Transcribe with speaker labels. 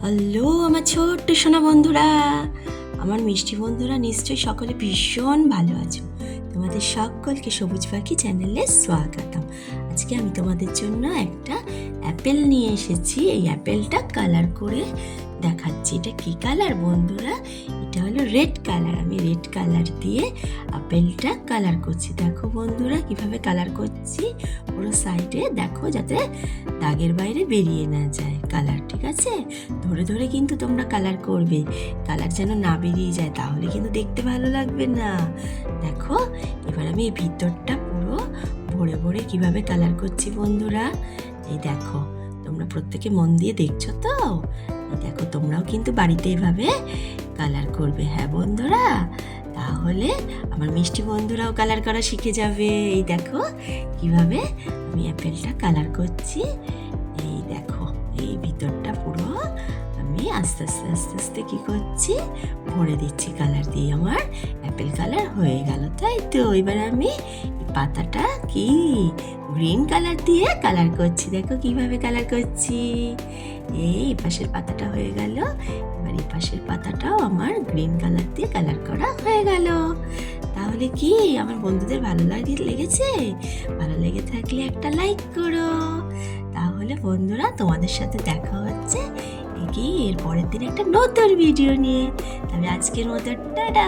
Speaker 1: Hello, আমার ছোট্ট সোনা বন্ধুরা। আমার মিষ্টি বন্ধুরা, নিশ্চয়ই সকলে ভীষণ ভালো আছো। তোমাদের সকলকে সবুজ পাখি চ্যানেলে স্বাগতম। আজকে আমি তোমাদের জন্য একটা অ্যাপেল নিয়ে এসেছি। এই অ্যাপেলটা কালার করে দেখাচ্ছি। এটা কী কালার বন্ধুরা? এটা হলো রেড কালার। আমি রেড কালার দিয়ে আপেলটা কালার করছি। দেখো বন্ধুরা, কীভাবে কালার করছি। পুরো সাইডে দেখো যাতে দাগের বাইরে বেরিয়ে না যায়। কালার ঠিক আছে? ধরে ধরে কিন্তু তোমরা কালার করবে। কালার যেন না বেরিয়ে যায়, তাহলে কিন্তু দেখতে ভালো লাগবে না। দেখো, এবার আমি এই ভিতরটা পুরো ভরে ভরে কীভাবে কালার করছি বন্ধুরা? এই দেখো, তোমরা প্রত্যেকে মন দিয়ে দেখছ তো? দেখো, তোমরাও কিন্তু বাড়িতে এভাবে কালার করবে হ্যাঁ বন্ধুরা? তাহলে আমার মিষ্টি বন্ধুরাও কালার করা শিখে যাবে। এই দেখো, কীভাবে আমি অ্যাপেলটা কালার করছি। এই ভিতরটা পুরো আমি আস্তে আস্তে আস্তে আস্তে কী করছি? ভরে দিচ্ছি কালার দিয়ে আমার অ্যাপেল কালার হয়ে গেল, তাই তো? এবার আমি পাতাটা কি গ্রিন কালার দিয়ে কালার করছি। দেখো কীভাবে কালার করছি। এই পাশের পাতাটা হয়ে গেল। এবার এই পাশের পাতাটাও আমার গ্রিন কালার দিয়ে কালার করা হয়ে গেল। তাহলে কি আমার বন্ধুদের ভালো লাগে, লেগেছে? ভালো লেগে থাকলে একটা লাইক করো। বন্ধুরা, তোমাদের সাথে দেখা হচ্ছে। এগিয়ে এর পরের দিন একটা নতুন ভিডিও নিয়ে। তবে আজকের মতো, টাটা!